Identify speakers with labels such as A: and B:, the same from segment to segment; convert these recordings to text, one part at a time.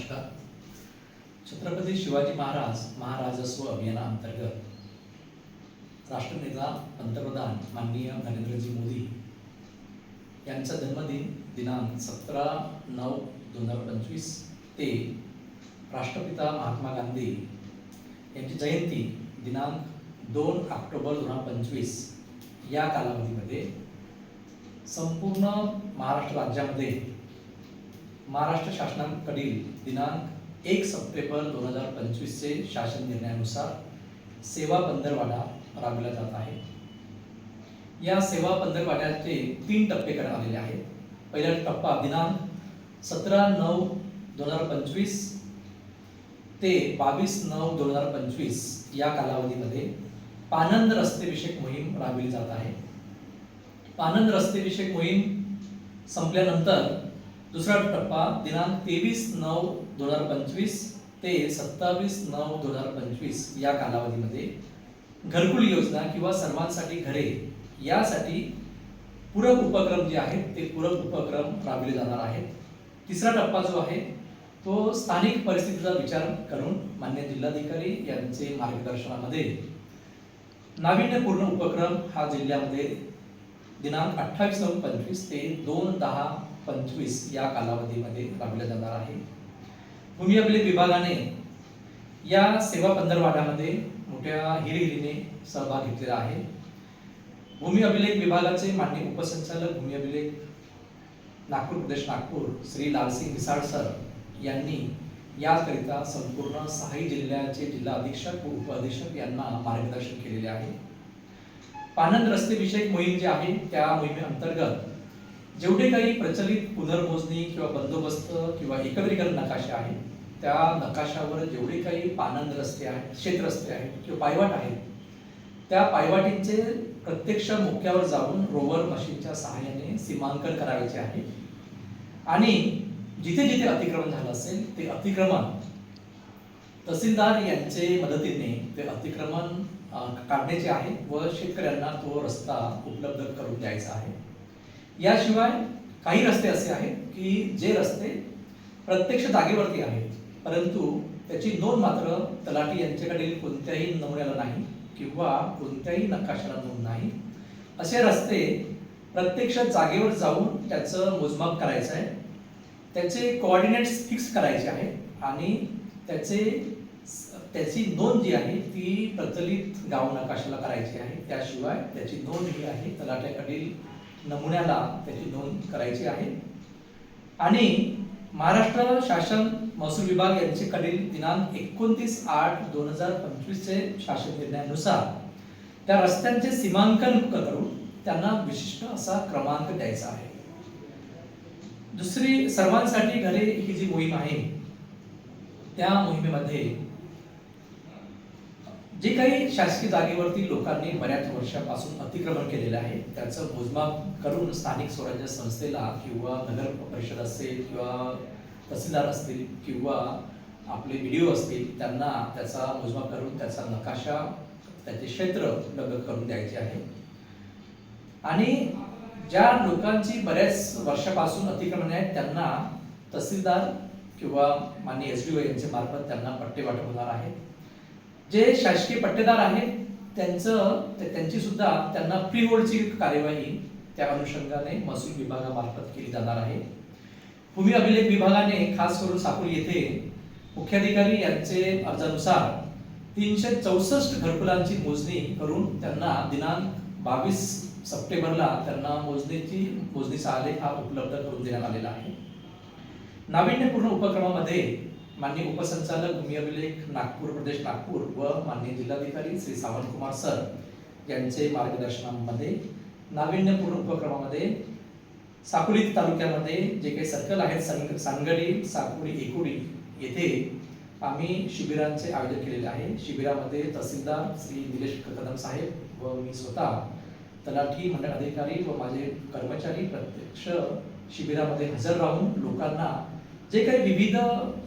A: नमस्कार. छत्रपती शिवाजी महाराज महाराजस्व अभियानाअंतर्गत राष्ट्रनेता पंतप्रधान माननीय नरेंद्रजी मोदी यांचा जन्मदिन दिनांक सतरा नऊ दोन हजार पंचवीस ते राष्ट्रपिता महात्मा गांधी यांची जयंती दिनांक दोन ऑक्टोबर दोन हजार पंचवीस या कालावधीमध्ये संपूर्ण महाराष्ट्र राज्यामध्ये महाराष्ट्र शासनाकडील दिनांक एक सप्टेंबर दोन हजार पंचवीसचे शासन निर्णयानुसार सेवा पंधरवाडा राबविला जात आहे. या सेवा पंधरवाड्याचे तीन टप्पे करण्यात आलेले आहेत. पहिला टप्पा दिनांक सतरा नऊ दोन हजार पंचवीस ते बावीस नऊ दोन हजार पंचवीस या कालावधीमध्ये पानंद रस्तेविषयक मोहीम राबविली जात आहे. पानंद रस्तेविषयक मोहीम संपल्यानंतर दुसरा टप्पा दिनांक तेवीस नऊ दोन हजार पंचवीस ते सत्तावीस नऊ दोन हजार पंचवीस या कालावधीमध्ये घरकुल योजना किंवा सर्वांसाठी घरे यासाठी पूरक उपक्रम जे आहेत ते पूरक उपक्रम राबविले जाणार आहेत. तिसरा टप्पा जो आहे तो स्थानिक परिस्थितीचा विचार करून मान्य जिल्हाधिकारी यांचे मार्गदर्शनामध्ये. नाविन्यपूर्ण उपक्रम हा जिल्ह्यामध्ये दिनांक अठ्ठावीस नऊ पंचवीस ते दोन दहा पंचवीस या कालावधीमध्ये राबविला जाणार आहे. भूमी अभिलेख विभागाने या सेवा पंधरवाड्यामध्ये मोठ्या हिरिहिरीने सहभाग घेतलेला आहे. भूमी अभिलेख विभागाचे मान्य उपसंचालक भूमी अभिलेख नागपूर प्रदेश नागपूर श्री लालसिंग मिसाळ सर यांनी याकरिता संपूर्ण सहाही जिल्ह्याचे जिल्हा अधीक्षक व उपअधीक्षक यांना मार्गदर्शन केलेले आहे. पानंद रस्ते विषयक मोहीम जी आहे त्या मोहिमेअंतर्गत जेवढे काही प्रचलित पुनर्मोजणी किंवा बंदोबस्त किंवा एकत्रीकरण नकाशे आहेत त्या नकाशावर जेवढे काही पानंद रस्ते आहेत क्षेत्रस्ते आहेत किंवा पायवाट आहेत त्या पायवाटींचे प्रत्यक्ष मुख्यावर जाऊन रोवर मशीनच्या सहाय्याने सीमांकन करायचे आहे. आणि जिथे जिथे अतिक्रमण झालं असेल ते अतिक्रमण तहसीलदार यांचे मदतीने ते अतिक्रमण काढण्याचे आहे व शेतकऱ्यांना तो रस्ता उपलब्ध करून द्यायचा आहे. याशिवाय काही रस्ते असे आहेत की जे रस्ते प्रत्यक्ष जागेवरती आहेत परंतु त्याची नोंद मात्र तलाठी यांच्याकडील कोणत्याही नमुन्याला नाही किंवा कोणत्याही नकाशाला नोंद नाही. असे रस्ते प्रत्यक्ष जागेवर जाऊन त्याचं मोजमाप करायचं आहे. त्याचे कोऑर्डिनेट्स फिक्स करायचे आहेत आणि त्याचे त्याची नोंद जी आहे ती प्रचलित गाव नकाशाला करायची आहे. त्याशिवाय त्याची नोंद ही आहे तलाट्याकडील नमुन्याला त्याची नोंद करायची आहे. आणि महाराष्ट्र शासन महसूल विभाग यांच्याकडील दिनांक एकोणतीस आठ दोन हजार पंचवीसचे शासन निर्णयानुसार त्या रस्त्यांचे सीमांकन करून त्यांना विशिष्ट असा क्रमांक द्यायचा आहे. दुसरी सर्वांसाठी घरे ही जी मोहीम आहे त्या मोहिमेमध्ये जे काही शासकीय जागेवरती लोकांनी बऱ्याच वर्षापासून अतिक्रमण केलेलं आहे त्याचं मोजमाप करून स्थानिक स्वराज्य संस्थेला किंवा नगर परिषद असेल किंवा तहसीलदार असतील किंवा आपले व्हिडिओ असतील त्यांना त्याचा मोजमाप करून त्याचा नकाशा त्याचे क्षेत्र उपलब्ध करून द्यायचे आहे. आणि ज्या लोकांची बऱ्याच वर्षापासून अतिक्रमण आहेत त्यांना तहसीलदार किंवा माननीय एस डी ओ यांच्या मार्फत त्यांना पट्टे वाटप होणार आहेत. जे शासकीय पट्टेदार आहेत त्यांचं ते- त्यांची सुद्धा त्यांना प्री होल्डची कार्यवाही त्या अनुषंगाने महसूल विभागामार्फत केली जाणार आहे. भूमी अभिलेख विभागाने खास करून साकुरी येथे मुख्याधिकारी यांचे अर्जानुसार तीनशे चौसष्ट घरकुलांची मोजणी करून त्यांना दिनांक बावीस सप्टेंबरला त्यांना मोजणीची मोजणीचा आलेख हा उपलब्ध करून देण्यात आलेला आहे. नाविन्यपूर्ण उपक्रमामध्ये माननीय उपसंचालक भूमी अभिलेख नागपूर प्रदेश नागपूर व माननीय जिल्हाधिकारी श्री सावंतकुमार सर यांचे मार्गदर्शनामध्ये नाविन्यपूर्ण उपक्रमामध्ये साकुली तालुक्यामध्ये जे काही सर्कल आहेत संग सांगडी साकुरी एकुडी येथे आम्ही शिबिरांचे आयोजन केलेले आहे. शिबिरामध्ये तहसीलदार श्री निलेश कदम साहेब व मी स्वतः तलाठी मंडळ अधिकारी व माझे कर्मचारी प्रत्यक्ष शिबिरामध्ये हजर राहून लोकांना जे काही विविध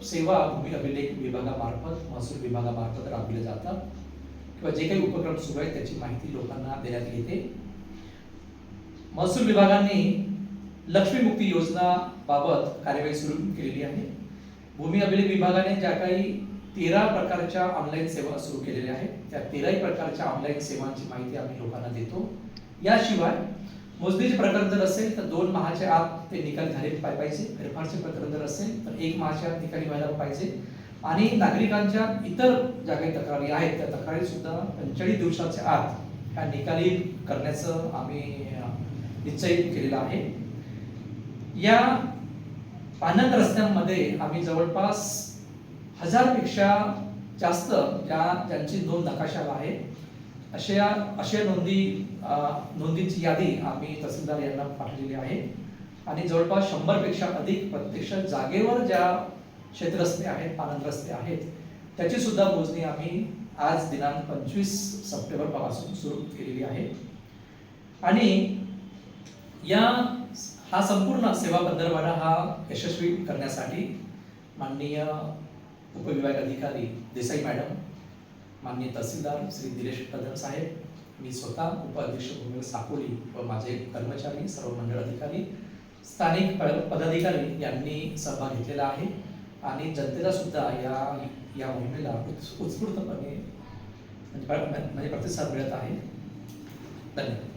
A: सेवा भूमी अभिलेख विभागामार्फत महसूल विभागामार्फत राबविले जातात किंवा जे काही उपक्रम सुरू आहेत त्याची माहिती लोकांना देण्यात येते. महसूल विभागाने लक्ष्मीमुक्ती योजना बाबत कार्यवाही सुरू केलेली आहे. भूमी अभिलेख विभागाने ज्या काही तेरा प्रकारच्या ऑनलाईन सेवा सुरू केलेल्या आहेत त्या तेराही प्रकारच्या ऑनलाईन सेवांची माहिती आम्ही लोकांना देतो. याशिवाय मोजणीचे प्रकरण जर असेल तर दोन माहाच्या आत ते निकाल झाले पाहिजे. फेरफारचे प्रकरण जर असेल तर एक माहाच्या आत निकाली व्हायला पाहिजे. आणि नागरिकांच्या इतर ज्या काही तक्रारी आहेत त्या तक्रारी सुद्धा पंचेचाळीस दिवसाच्या आत ह्या निकाली करण्याचं आम्ही निश्चय केलेला आहे. या पानंद रस्त्यांमध्ये आम्ही जवळपास हजारपेक्षा जास्त ज्या त्यांची नोंद नकाशाला आहे अशा अशा नोंदी नोंदींची यादी आम्ही तहसीलदार यांना पाठवलेली आहे. आणि जवळपास शंभरपेक्षा अधिक प्रत्यक्ष जागेवर ज्या क्षेत्ररस्ते आहेत पानंद रस्ते आहेत त्याची सुद्धा मोजणी आम्ही आज दिनांक पंचवीस सप्टेंबरपासून सुरू केलेली आहे. आणि या हा संपूर्ण सेवा पंधरवाडा हा यशस्वी करण्यासाठी माननीय उपविभाग अधिकारी देसाई मॅडम माननीय तहसीलदार श्री दिनेश कदम साहेब मी स्वतः उपाध्यक्ष भूमिका साकोली व माझे कर्मचारी सर्व मंडळ अधिकारी स्थानिक पदाधिकारी यांनी सहभाग घेतलेला आहे आणि जनतेला सुद्धा या या मोहिमेला उत्स- उत्स्फूर्तपणे म्हणजे म्हणजे प्रतिसाद मिळत आहे. धन्यवाद.